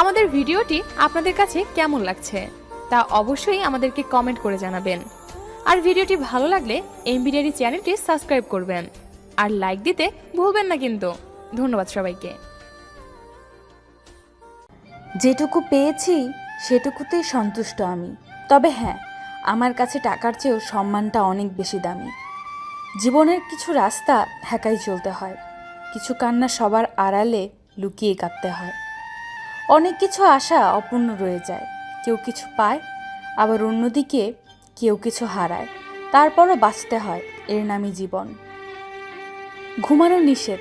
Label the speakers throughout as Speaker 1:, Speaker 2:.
Speaker 1: আমাদের ভিডিওটি আপনাদের কাছে কেমন লাগছে তা অবশ্যই আমাদেরকে কমেন্ট করে জানাবেন। আর ভিডিওটি ভালো লাগলে এমবিডিআরি চ্যানেলটি সাবস্ক্রাইব করবেন। আর লাইক দিতে ভুলবেন না কিন্তু। ধন্যবাদ সবাইকে।
Speaker 2: যেটুকু পেয়েছি, সেটুকুতেই সন্তুষ্ট আমি। তবে হ্যাঁ আমার কাছে টাকার চেয়েও সম্মানটা অনেক বেশি দামি। জীবনের কিছু রাস্তা একাই চলতে হয়। কিছু কান্না সবার আড়ালে লুকিয়ে কাঁদতে হয়। অনেক কিছু আশা অপূর্ণ রয়ে যায়। কেউ কিছু পায়, আবার অন্যদিকে কেউ কিছু হারায়। তারপরও বাঁচতে হয় এর নামই জীবন। ঘুমানো নিষেধ,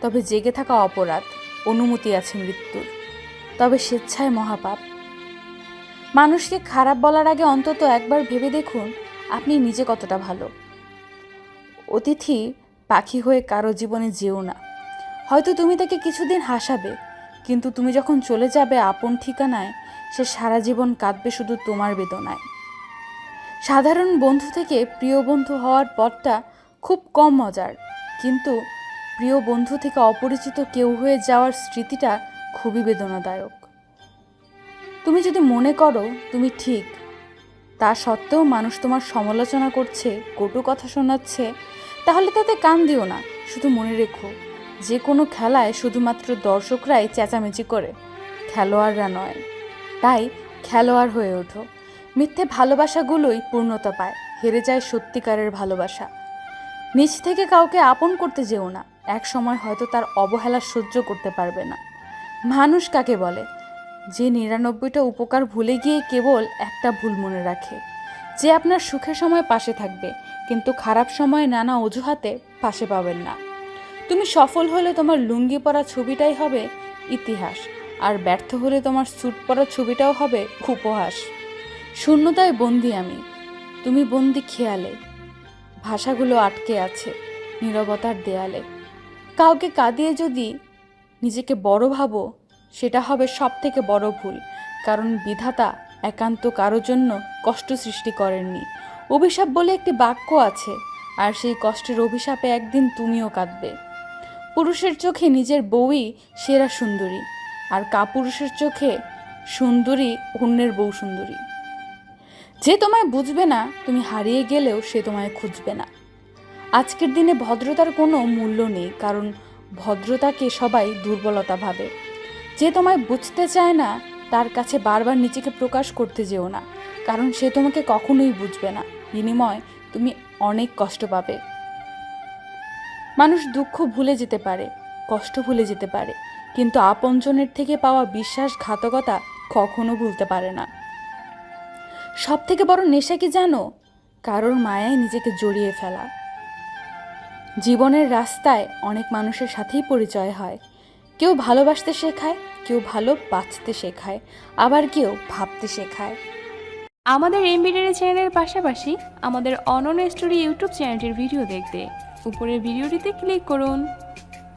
Speaker 2: তবে জেগে থাকা অপরাধ, অনুমতি আছে মৃত্যুর। তবে স্বেচ্ছায় মহাপাপ। মানুষকে খারাপ বলার আগে অন্তত একবার ভেবে দেখুন আপনি নিজে কতটা ভালো। অতিথি পাখি হয়ে কারও জীবনে যেও না। হয়তো তুমি তাকে কিছুদিন হাসাবে কিন্তু তুমি যখন চলে যাবে আপন ঠিকানায়, সে সারা জীবন কাঁদবে শুধু তোমার বেদনায়। সাধারণ বন্ধু থেকে প্রিয় বন্ধু হওয়ার পথটা খুব কম মজার, কিন্তু প্রিয় বন্ধু থেকে অপরিচিত কেউ হয়ে যাওয়ার স্মৃতিটা খুবই বেদনাদায়ক। তুমি যদি মনে করো তুমি ঠিক, তা সত্ত্বেও মানুষ তোমার সমালোচনা করছে, কটু কথা শোনাচ্ছে, তাহলে তাতে কান দিও না, শুধু মনে রেখো। যে কোনো খেলায় শুধুমাত্র দর্শকরাই চেঁচামেচি করে, খেলোয়াড়রা নয়। তাই খেলোয়াড় হয়ে ওঠো। মিথ্যে ভালোবাসাগুলোই পূর্ণতা পায়, হেরে যায় সত্যিকারের ভালোবাসা। নিজ থেকে কাউকে আপন করতে যেও না, এক সময় হয়তো তার অবহেলা সহ্য করতে পারবে না। মানুষ কাকে বলে? যে নিরানব্বইটা উপকার ভুলে গিয়ে কেবল একটা ভুল মনে রাখে। যে আপনার সুখের সময় পাশে থাকবে, কিন্তু খারাপ সময়ে নানা অজুহাতে পাশে পাবেন না। তুমি সফল হলে তোমার লুঙ্গি পরা ছবিটাই হবে ইতিহাস, আর ব্যর্থ হলে তোমার স্যুট পরা ছবিটাও হবে উপহাস শূন্যতায় বন্দি আমি, তুমি বন্দি খেয়ালে, ভাষাগুলো আটকে আছে নীরবতার দেয়ালে। কাউকে কাঁদিয়ে যদি নিজেকে বড় ভাবো, সেটা হবে সব থেকে বড় ভুল, কারণ বিধাতা একান্ত কারোর জন্য কষ্ট সৃষ্টি করেননি। অভিশাপ বলে একটি বাক্য আছে, আর সেই কষ্টের অভিশাপে একদিন তুমিও কাঁদবে। পুরুষের চোখে নিজের বউই সেরা সুন্দরী, আর কাপুরুষের চোখে সুন্দরী অন্যের বউ সুন্দরী। যে তোমায় বুঝবে না তুমি হারিয়ে গেলেও সে তোমায় খুঁজবে না। আজকের দিনে ভদ্রতার কোনো মূল্য নেই, কারণ ভদ্রতাকে সবাই দুর্বলতা ভাবে। যে তোমায় বুঝতে চায় না, তার কাছে বারবার নিজেকে প্রকাশ করতে যেও না, কারণ সে তোমাকে কখনোই বুঝবে না। বিনিময়, তুমি অনেক কষ্ট পাবে। মানুষ দুঃখ ভুলে যেতে পারে, কষ্ট ভুলে যেতে পারে, কিন্তু আপনজনের থেকে পাওয়া বিশ্বাসঘাতকতা কখনো ভুলতে পারে না। সব থেকে বড় নেশা কি জানো? কারোর মায়ায় নিজেকে জড়িয়ে ফেলা। জীবনের রাস্তায় অনেক মানুষের সাথেই পরিচয় হয়। কেউ ভালোবাসতে শেখায়, কেউ ভালো বাঁচতে শেখায়, আবার কেউ ভাবতে শেখায়।
Speaker 1: আমাদের এমবিডিআরি চ্যানেলের পাশাপাশি আমাদের অনন্য স্টোরি ইউটিউব চ্যানেলটির ভিডিও দেখতে উপরের ভিডিওটিতে ক্লিক করুন।